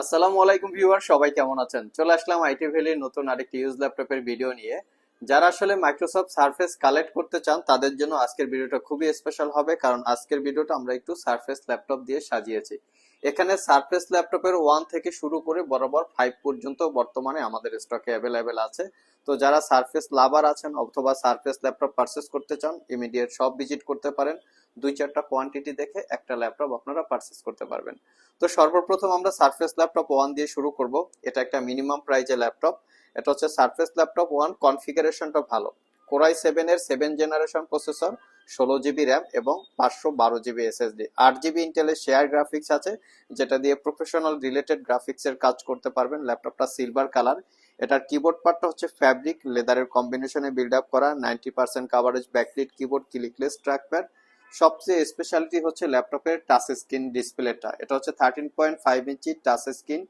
আসসালামু আলাইকুম ভিউয়ার, সবাই কেমন আছেন? চলে আসলাম আইটি ভ্যালির নতুন আরেকটি ইউজ ল্যাপটপের ভিডিও নিয়ে। যারা আসলে মাইক্রোসফট সারফেস কালেক্ট করতে চান, তাদের জন্য আজকের ভিডিওটা খুবই স্পেশাল হবে, কারণ আজকের ভিডিওটা আমরা একটু সার্ফেস ল্যাপটপ দিয়ে সাজিয়েছি। এখানে সারফেস ল্যাপটপের ওয়ান থেকে শুরু করে বরাবর ফাইভ পর্যন্ত বর্তমানে আমাদের স্টকে অ্যাভেলেবেল আছে। তো যারা সারফেস লাভার আছেন অথবা সারফেস ল্যাপটপ পারচেস করতে চান ইমিডিয়েট সব ভিজিট করতে পারেন। দুই চারটা কোয়ান্টিটি দেখে একটা ল্যাপটপ আপনারা পারচেস করতে পারবেন। তো সর্বপ্রথম আমরা সারফেস ল্যাপটপ ওয়ান দিয়ে শুরু করব। এটা একটা মিনিমাম প্রাইজের ল্যাপটপ এটা হচ্ছে সারফেস ল্যাপটপ ওয়ান কনফিগারেশনটা ভালো। কোরাই সেভেন এর সেভেন জেনারেশন প্রসেসর ষোলো জিবি র্যাম এবং পাঁচশো বারো জিবি এসএসডি। আট জিবি ইন্টেলের শেয়ার গ্রাফিক্স আছে, যেটা দিয়ে প্রফেশনাল রিলেটেড গ্রাফিক্স এর কাজ করতে পারবেন। ল্যাপটপটা সিলভার কালার এটার কিবোর্ড পার্টটা হচ্ছে ফ্যাব্রিক লেদারের কম্বিনেশনে বিল্ড আপ করা ninety percent coverage backlit keyboard clickless trackpad সবচেয়ে স্পেশালিটি হচ্ছে ল্যাপটপের টাচ স্ক্রিন ডিসপ্লেটা এটা হচ্ছে thirteen point five inch touch screen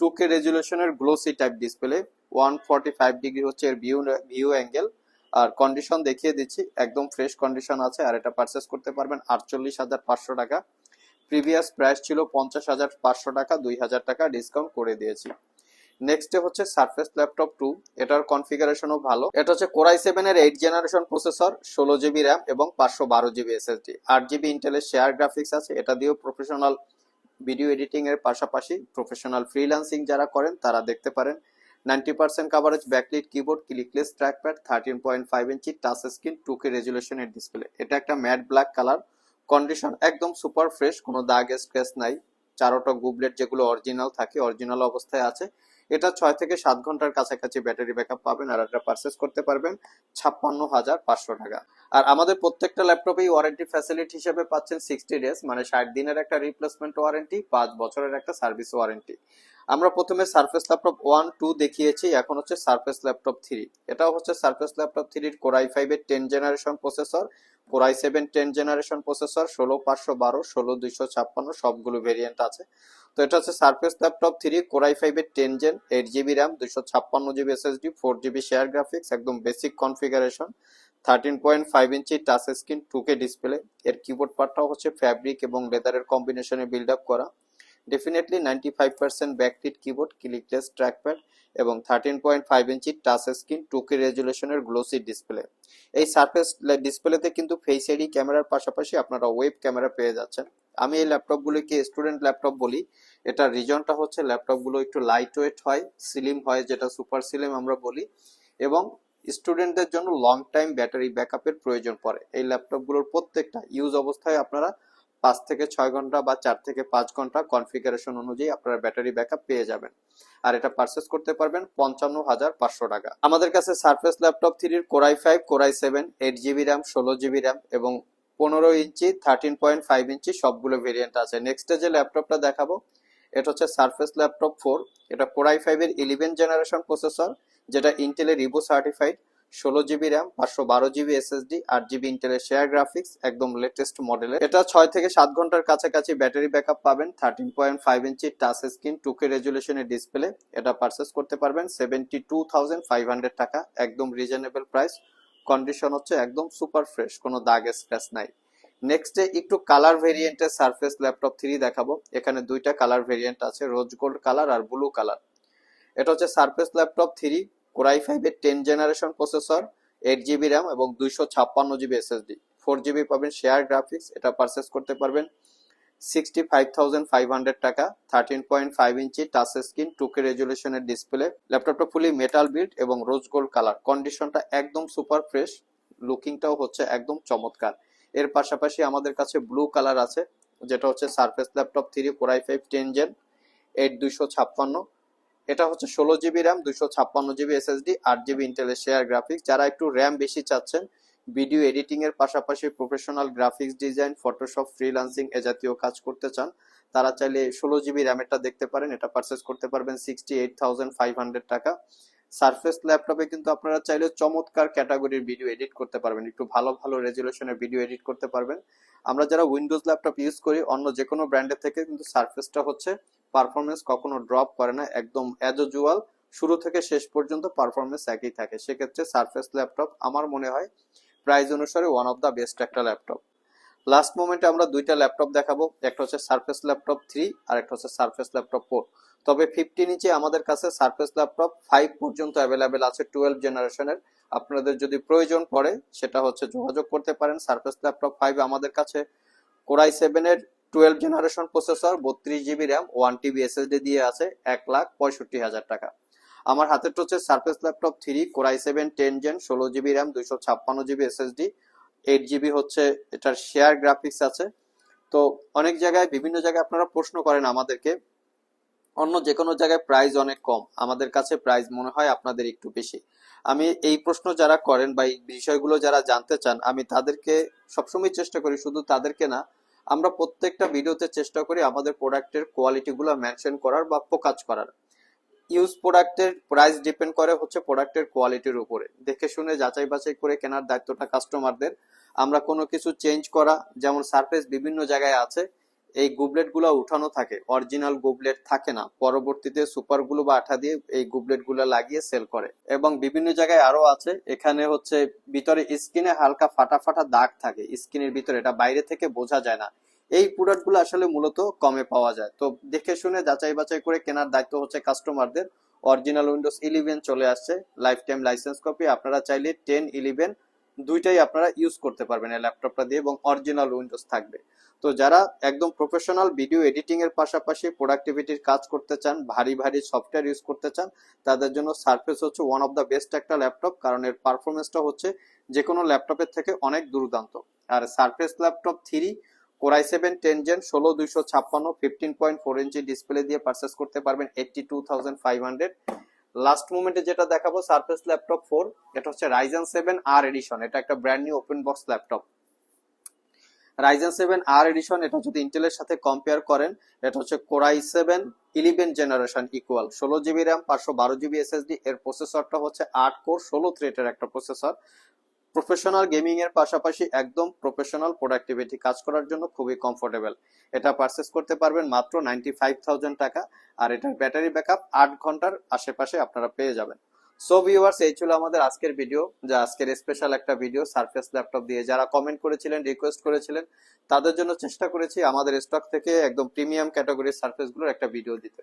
two K রেজুলেশনের glossy type display one forty five degree হচ্ছে এর ভিউ ভিউ অ্যাঙ্গেল আর কন্ডিশন দেখিয়ে দিচ্ছি, একদম ফ্রেশ কন্ডিশন আছে, আর এটা পারচেস করতে পারবেন আটচল্লিশ হাজার পাঁচশো টাকা। প্রিভিয়াস প্রাইস ছিল পঞ্চাশ হাজার পাঁচশো টাকা, দুই হাজার টাকা ডিসকাউন্ট করে দিয়েছি। নেক্সটে হচ্ছে সারফেস ল্যাপটপ টু এটার কনফিগারেশনও ভালো। এটা হচ্ছে কোরাই সেভেন এর এইট জেনারেশন প্রসেসর ষোলো জিবি র্যাম এবং পাঁচশো বারো জিবি এসএসডি আট জিবি ইন্টেলের শেয়ার গ্রাফিক্স আছে, এটা দিয়েও প্রফেশনাল ভিডিও এডিটিং এর পাশাপাশি প্রফেশনাল ফ্রিল্যান্সিং যারা করেন, তারা দেখতে পারেন। Ninety percent coverage backlit keyboard clickless trackpad thirteen point five inch touch screen two K রেজুলেশনের display এটা একটা ম্যাট ব্ল্যাক কালার কন্ডিশন একদম সুপার ফ্রেশ কোনো দাগ স্ক্র্যাচ নাই। চারোটা গুবলেট যেগুলো অরিজিনাল থাকে অরিজিনাল অবস্থায় আছে। এটা ছয় থেকে সাত ঘণ্টার কাছাকাছি ব্যাটারি ব্যাকআপ পাবেন আর এটা পারচেস করতে পারবেন ছাপ্পান্ন হাজার পাঁচশো টাকা। আর আমাদের প্রত্যেকটা ল্যাপটপেই ওয়ারেন্টি ফ্যাসিলিটি হিসেবে পাচ্ছেন সিক্সটি ডেজ মানে ষাট দিনের একটা রিপ্লেসমেন্ট ওয়ারেন্টি পাঁচ বছরের একটা সার্ভিস ওয়ারেন্টি আমরা প্রথমে সারফেস ল্যাপটপ ওয়ান টু দেখিয়েছি, এখন হচ্ছে সারফেস ল্যাপটপ থ্রি এটাও হচ্ছে সারফেস ল্যাপটপ থ্রির কোরাই ফাইভের ten generation processor core i seven ten generation processor ষোলো পাঁচশো বারো, ষোলো দুইশো ছাপ্পান্ন, সবগুলো ভেরিয়েন্ট আছে। তো এটা হচ্ছে Surface Laptop three core i ফাইভের ten gen eight GB RAM দুইশো ছাপ্পান্ন GB SSD four GB share graphics একদম basic configuration thirteen point five inch touch screen two K display এর কিবোর্ড পার্টটাও হচ্ছে ফ্যাব্রিক এবং লেদারের কম্বিনেশনে বিল্ড আপ করা। Definitely ninety five percent backlit keyboard clickless trackpad এবং thirteen point five inch touch screen two K রেজুলেশনের glossy display এই Surface ডিসপ্লেতে কিন্তু ফেস আইডি ক্যামেরার পাশাপাশি আপনারা ওয়েব ক্যামেরা পেয়ে যাচ্ছেন। আমি এই ল্যাপটপগুলিকে স্টুডেন্ট ল্যাপটপ বলি। এটার রিজনটা হচ্ছে ল্যাপটপগুলো একটু লাইট ওয়েট হয় স্লিম হয়, যেটা সুপার স্লিম আমরা বলি। এবং স্টুডেন্টদের জন্য লং টাইম ব্যাটারি ব্যাকআপের প্রয়োজন পড়ে। এই ল্যাপটপগুলোর প্রত্যেকটা ইউজ অবস্থায় আপনারা পাঁচ থেকে ছয় ঘণ্টা বা চার থেকে পাঁচ ঘণ্টা কনফিগারেশন অনুযায়ী আপনারা ব্যাটারি ব্যাকআপ পেয়ে যাবেন। আর এটা পারচেস করতে পারবেন পঞ্চান্ন হাজার পাঁচশো টাকা। আমাদের কাছে সারফেস ল্যাপটপ থ্রির core i five core i seven eight GB RAM ষোলো জিবি র্যাম এবং পনেরো ইঞ্চি থার্টিন পয়েন্ট ফাইভ ইঞ্চি সবগুলো ভেরিয়েন্ট আছে। নেক্সটে যে ল্যাপটপটা দেখাবো, এটা হচ্ছে সারফেস ল্যাপটপ ফোর এটা কোরাই ফাইভের ইলেভেন জেনারেশন প্রসেসর যেটা ইন্টেলের রিভো সার্টিফাইড ষোলো জিবি র্যাম, পাঁচশো বারো জিবি এসএসডি আট জিবি ইন্টেলের শেয়ার গ্রাফিক্স একদম লেটেস্ট মডেলের এটা ছয় থেকে সাত ঘণ্টার কাছাকাছি ব্যাটারি ব্যাকআপ পাবেন thirteen point five inch touch screen two K রেজুলেশনের display এটা পারচেস করতে পারবেন seventy two thousand five hundred টাকা, একদম রিজনেবল প্রাইস কন্ডিশন হচ্ছে একদম সুপার ফ্রেশ কোনো দাগ স্ক্র্যাচ নাই। নেক্সটে একটু কালার ভেরিয়েন্টের সারফেস ল্যাপটপ থ্রি দেখাবো। এখানে দুইটা কালার ভেরিয়েন্ট আছে রোজ গোল্ড কালার আর ব্লু কালার এটা হচ্ছে surface laptop three core i ফাইভের ten generation processor eight GB RAM এবং দুইশো ছাপ্পান্ন জিবি এসএসডি ফোর জিবি পাবেন শেয়ার গ্রাফিক্স এটা পারচেস করতে পারবেন। Sixty five thousand five hundred টাকা thirteen point five inch touch screen two K রেজুলেশনের display ল্যাপটপটা ফুলি মেটাল বিল্ড এবং রোজ গোল্ড কালার কন্ডিশনটা একদম সুপার ফ্রেশ লুকিংটাও হচ্ছে একদম চমৎকার। এর পাশাপাশি আমাদের কাছে ব্লু কালার আছে, যেটা হচ্ছে surface laptop three core i five ten gen eight দুইশো ছাপ্পান্ন। এটা হচ্ছে ষোলো জিবি র্যাম দুশো ছাপ্পান্ন জিবি এসএসডি আট জিবি ইন্টেলের শেয়ার গ্রাফিক্স যারা একটু র্যাম বেশি চাচ্ছেন ভিডিও এডিটিং এর পাশাপাশি professional graphics design Photoshop freelancing এ জাতীয় কাজ করতে চান, তারা চাইলে ষোলো জিবি র্যামেরটা দেখতে পারেন। এটা পারচেস করতে পারবেন sixty eight thousand five hundred টাকা সারফেস ল্যাপটপে কিন্তু আপনারা চাইলে চমৎকার ক্যাটাগরির ভিডিও এডিট করতে পারবেন। একটু ভালো ভালো রেজুলেশনের ভিডিও এডিট করতে পারবেন। আমরা যারা উইন্ডোজ ল্যাপটপ ইউজ করি, অন্য যে কোনো ব্র্যান্ডের থেকে কিন্তু সারফেসটা হচ্ছে পারফরমেন্স কখনো ড্রপ করে না, একদম অ্যাজ ইউজুয়াল শুরু থেকে শেষ পর্যন্ত পারফরমেন্স একই থাকে। সেক্ষেত্রে সারফেস ল্যাপটপ আমার মনে হয় প্রাইস অনুসারে ওয়ান অফ দ্য বেস্ট একটা ল্যাপটপ লাস্ট মোমেন্টে আমরা দুইটা ল্যাপটপ দেখাবো, একটা হচ্ছে সারফেস ল্যাপটপ থ্রি আর একটা হচ্ছে সারফেস ল্যাপটপ ফোর তবে ফিফটি নিচে আমাদের কাছে সারফেস ল্যাপটপ ফাইভ পর্যন্ত অ্যাভেলেবেল আছে টুয়েলভ জেনারেশনের আপনাদের যদি প্রয়োজন পড়ে, সেটা হচ্ছে যোগাযোগ করতে পারেন। সারফেস ল্যাপটপ ফাইভ আমাদের কাছে কোরাই সেভেনের টুয়েলভ জেনারেশন প্রসেসর, বত্রিশ GB RAM one TB SSD দিয়ে আছে এক লাখ পঁয়ষট্টি হাজার টাকা। আমার হাতের হচ্ছে surface laptop three core i seven ten gen ষোলো জিবি র্যাম দুইশো ছাপ্পান্ন জিবি এসএসডি এইট জিবি হচ্ছে এটার শেয়ার গ্রাফিক্স আছে। তো অনেক জায়গায়, বিভিন্ন জায়গায় আপনারা প্রশ্ন করেন আমাদেরকে, অন্য যে কোনো জায়গায় প্রাইস অনেক কম, আমাদের কাছে প্রাইস মনে হয় আপনাদের একটু বেশি। আমি এই প্রশ্ন যারা করেন বা এই বিষয়গুলো যারা জানতে চান, আমি তাদেরকে সবসময় চেষ্টা করি, শুধু তাদেরকে না আমরা প্রত্যেকটা ভিডিওতে চেষ্টা করি আমাদের প্রোডাক্টের কোয়ালিটিগুলো মেনশন করার বা ফোকাস করার। ইউজ প্রোডাক্টের প্রাইস ডিপেন্ড করে হচ্ছে প্রোডাক্টের কোয়ালিটির উপরে। দেখে শুনে যাচাই বাছাই করে কেনার দায়িত্বটা কাস্টমারদের। আমরা কোনো কিছু চেঞ্জ করা, যেমন সারফেস বিভিন্ন জায়গায় আছে এই গুবলেটগুলো উঠানো থাকে। অরিজিনাল গুবলেট থাকে না। পরবর্তীতে সুপারগুলো বা আঠা দিয়ে এই গুবলেটগুলো লাগিয়ে সেল করে। এবং বিভিন্ন জায়গায় আরও আছে। এখানে হচ্ছে ভিতরে স্কিনে হালকা ফাটা ফাটা দাগ থাকে। স্কিনের ভিতরে এটা বাইরে থেকে বোঝা যায় না। এই প্রোডাক্টগুলো আসলে মূলত কমে পাওয়া যায়। তো দেখে শুনে যাচাই বাছাই করে কেনার দায়িত্ব হচ্ছে কাস্টমারদের অরিজিনাল উইন্ডোজ ইলেভেন চলে আসছে। লাইফ টাইম লাইসেন্স কপি আপনারা চাইলে টেন ইলেভেন দুইটাই আপনারা ইউজ করতে পারবেন এই ল্যাপটপটা দিয়ে এবং অরিজিনাল উইন্ডোজ থাকবে। তো যারা একদম প্রফেশনাল ভিডিও এডিটিং এর পাশাপাশি প্রোডাক্টিভিটির কাজ করতে চান, ভারী ভারী সফটওয়্যার ইউজ করতে চান, তাদের জন্য সারফেস হচ্ছে ওয়ান অফ দ্য বেস্ট একটা ল্যাপটপ কারণ এর পারফরমেন্সটা হচ্ছে যে কোনো ল্যাপটপের থেকে অনেক দুর্দান্ত। আর surface laptop three core i seven ten gen ষোলো দুইশো ছাপ্পান্ন fifteen point four inch display দিয়ে পারচেস করতে পারবেন eighty two thousand five hundred last মোমেন্টে যেটা দেখাবো সারফেস ল্যাপটপ ফোর এটা হচ্ছে রাইজেন সেভেন আর এডিশন এটা একটা brand new open box laptop Ryzen seven R edition এটা যদি ইন্টেলের সাথে কম্পেয়ার করেন, এটা হচ্ছে core i seven eleven generation equal ষোলো জিবি র্যাম পাঁচশো বারো জিবি এসএসডি এর প্রসেসরটা হচ্ছে আট কোর ষোলো থ্রেটের একটা প্রসেসর প্রফেশনাল গেমিং এর পাশাপাশি একদম প্রফেশনাল প্রোডাক্টিভিটি কাজ করার জন্য খুবই কমফোর্টেবল এটা পারচেস করতে পারবেন মাত্র নাইনটি ফাইভ থাউজেন্ড টাকা, আর এটার ব্যাটারি ব্যাকআপ আট ঘণ্টার আশেপাশে আপনারা পেয়ে যাবেন। সো ভিউয়ার্স এই ছিল আমাদের আজকের ভিডিও যা আজকের স্পেশাল একটা ভিডিও সারফেস ল্যাপটপ দিয়ে। যারা কমেন্ট করেছিলেন রিকোয়েস্ট করেছিলেন, তাদের জন্য চেষ্টা করেছি আমাদের স্টক থেকে একদম প্রিমিয়াম ক্যাটাগরির সারফেসগুলোর একটা ভিডিও দিতে।